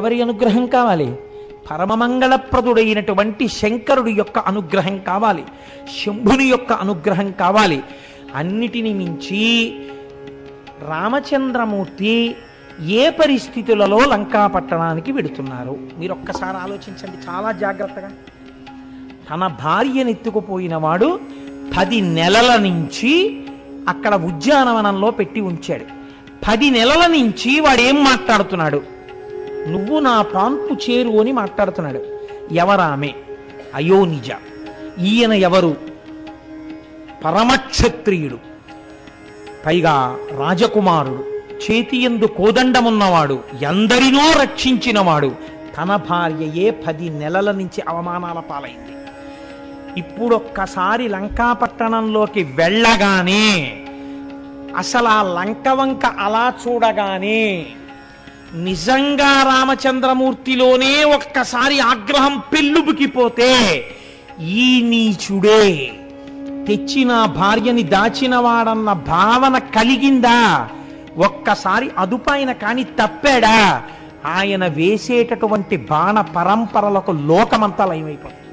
ఎవరి అనుగ్రహం కావాలి? పరమమంగళప్రదుడైనటువంటి శంకరుడి యొక్క అనుగ్రహం కావాలి. శంభుని యొక్క అనుగ్రహం కావాలి. అన్నిటిని మించి రామచంద్రమూర్తి ఏ పరిస్థితులలో లంకా పట్టణానికి వెడుతున్నారు మీరు ఒక్కసారి ఆలోచించండి చాలా జాగ్రత్తగా. తన భార్యను వాడు పది నెలల నుంచి అక్కడ ఉద్యానవనంలో పెట్టి ఉంచాడు. పది నెలల నుంచి వాడు ఏం మాట్లాడుతున్నాడు? నువ్వు నా ప్రాంపు చేరు అని మాట్లాడుతున్నాడు. ఎవరామె? అయోనిజ ఈయన ఎవరు? పరమక్షత్రియుడు. పైగా రాజకుమారుడు. చేతియందు కోదండమున్నవాడు. ఎందరినో రక్షించినవాడు. తన భార్యయే పది నెలల నుంచి అవమానాల పాలైంది. ఇప్పుడొక్కసారి లంకాపట్టణంలోకి వెళ్ళగానే అసలు ఆ లంక వంక అలా చూడగానే నిజంగా రామచంద్రమూర్తిలోనే ఒక్కసారి ఆగ్రహం పెళ్ళుబుకిపోతే ఈ నీచుడే తెచ్చిన భార్యని దాచినవాడన్న భావన కలిగిందా? ఒక్కసారి అదుపాయన కాని తప్పాడా? ఆయన వేసేటటువంటి బాణ పరంపరలకు లోకమంతా లయమైపోతుంది.